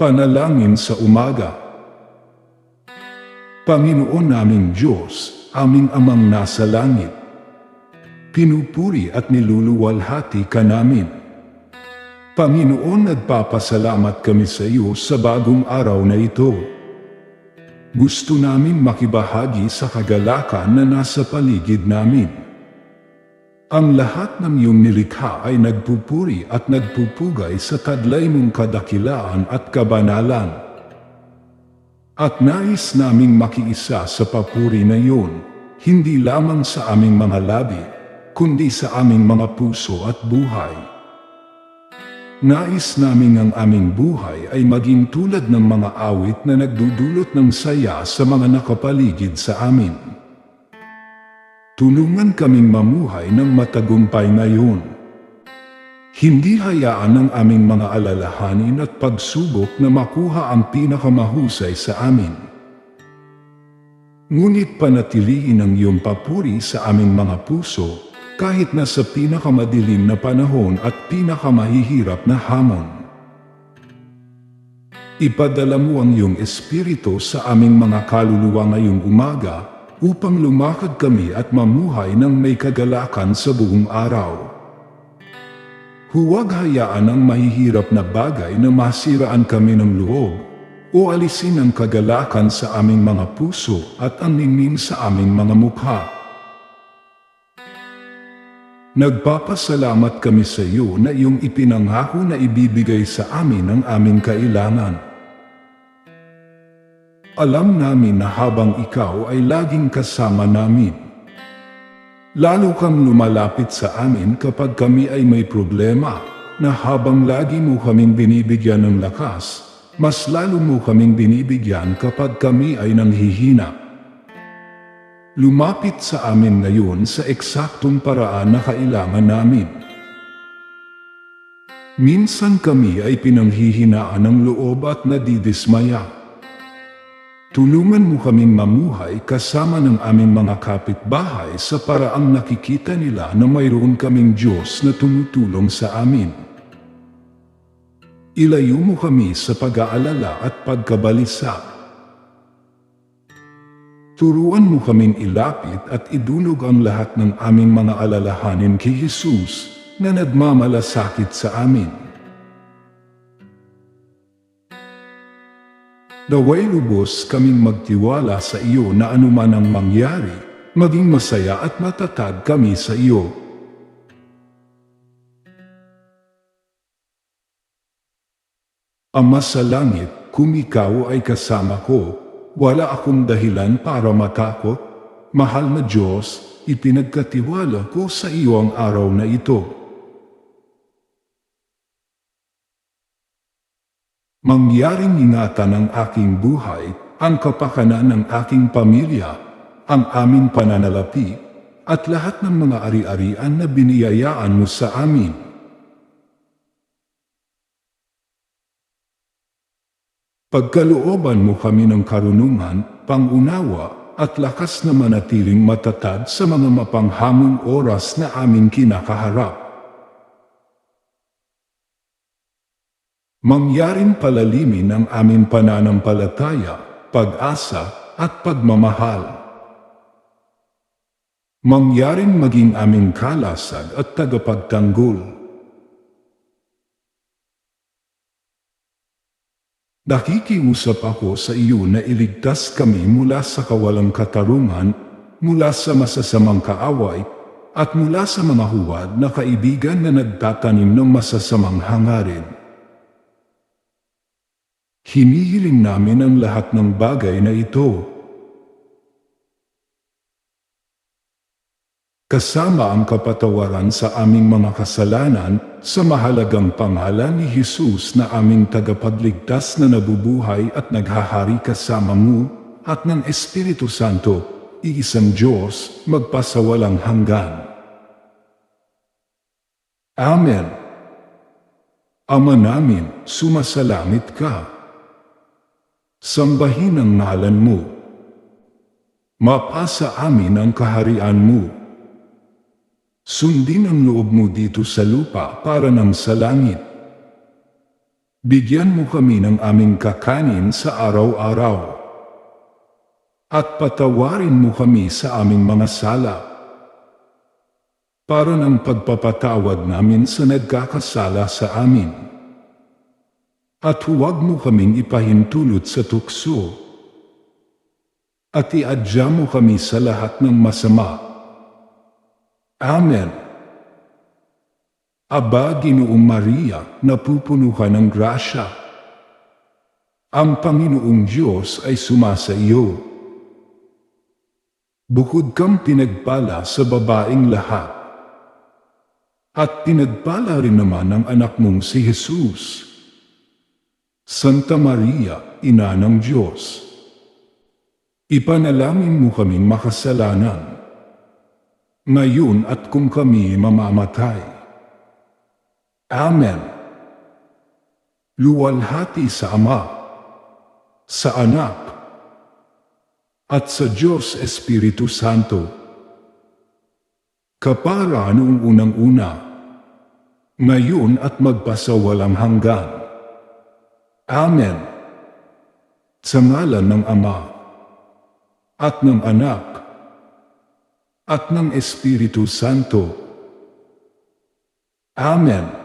Panalangin sa umaga. Panginoon naming Diyos, aming amang nasa langit. Pinupuri at niluluwalhati ka namin. Panginoon, nagpapasalamat kami sa iyo sa bagong araw na ito. Gusto namin makibahagi sa kagalakan na nasa paligid namin. Ang lahat ng iyong nilikha ay nagpupuri at nagpupugay sa tadlay mong kadakilaan at kabanalan. At nais naming makiisa sa papuri na iyon, hindi lamang sa aming mga labi, kundi sa aming mga puso at buhay. Nais naming ang aming buhay ay maging tulad ng mga awit na nagdudulot ng saya sa mga nakapaligid sa amin. Tulungan kaming mamuhay ng matagumpay ngayon. Hindi hayaan ng aming mga alalahanin at pagsubok na makuha ang pinakamahusay sa amin. Ngunit panatiliin ang iyong papuri sa aming mga puso kahit na sa pinakamadilim na panahon at pinakamahihirap na hamon. Ipadala mo ang iyong espiritu sa aming mga kaluluwa ngayong umaga upang lumakad kami at mamuhay ng may kagalakan sa buong araw. Huwag hayaan ang mahihirap na bagay na masiraan kami ng loob o alisin ang kagalakan sa aming mga puso at ang ningning sa aming mga mukha. Nagpapasalamat kami sa iyo na iyong ipinangako na ibibigay sa amin ang aming kailangan. Alam namin na habang ikaw ay laging kasama namin. Lalo kang lumalapit sa amin kapag kami ay may problema, na habang lagi mo kaming binibigyan ng lakas, mas lalo mo kaming binibigyan kapag kami ay nanghihina. Lumapit sa amin ngayon sa eksaktong paraan na kailangan namin. Minsan kami ay pinanghihinaan ng loob at nadidismaya. Tulungan mo kaming mamuhay kasama ng aming mga kapitbahay sa paraang nakikita nila na mayroon kaming Diyos na tumutulong sa amin. Ilayo mo kami sa pag-aalala at pagkabalisa. Turuan mo kaming ilapit at idulog ang lahat ng aming mga alalahanin kay Jesus na nagmamalasakit sa amin. Naway lubos kaming magtiwala sa iyo na anuman ang mangyari, maging masaya at matatag kami sa iyo. Ama sa langit, kung ikaw ay kasama ko, wala akong dahilan para matakot. Mahal na Diyos, ipinagkatiwala ko sa iyo ang araw na ito. Mangyaring ingatan ang aking buhay, ang kapakanan ng aking pamilya, ang aming pananalapi, at lahat ng mga ari-arian na biniyayaan mo sa amin. Pagkalooban mo kami ng karunungan, pangunawa, at lakas na manatiling matatag sa mga mapanghamong oras na aming kinakaharap. Mangyaring palalimin ang aming pananampalataya, pag-asa, at pagmamahal. Mangyaring maging aming kalasag at tagapagtanggol. Nakikiusap ako sa iyo na iligtas kami mula sa kawalang katarungan, mula sa masasamang kaaway, at mula sa mga huwad na kaibigan na nagtatanim ng masasamang hangarin. Hinihiling namin ang lahat ng bagay na ito kasama ang kapatawaran sa aming mga kasalanan sa mahalagang pangalan ni Jesus na aming tagapagligtas na nabubuhay at naghahari kasama mo at ng Espiritu Santo, iisang Diyos, magpasawalang hanggan. Amen. Ama namin, sumasalangit ka. Sambahin ang ngalan mo. Mapasa amin ang kaharian mo Sundin ang loob mo dito sa lupa para nang sa langit. Bigyan mo kami ng aming kakanin sa araw-araw. At patawarin mo kami sa aming mga sala. Para ng pagpapatawad namin sa nagkakasala sa amin. At huwag mo kaming ipahintulot sa tukso. At iadya mo kami sa lahat ng masama. Amen. Aba, Ginoong Maria, napupuno ka ng grasya. Ang Panginoong Diyos ay sumasa iyo. Bukod kang pinagpala sa babaing lahat. At pinagpala rin naman ang anak mong si Jesus. Santa Maria, Ina ng Diyos. Ipanalangin mo kaming makasalanan. Ngayon at kung kami mamamatay. Amen. Luwalhati sa Ama, sa Anak, at sa Diyos Espiritu Santo. Kapara noong unang-una, ngayon at magpasawalang hanggan. Amen. Sa ngalan ng Ama, at ng Anak, at ng Espiritu Santo. Amen.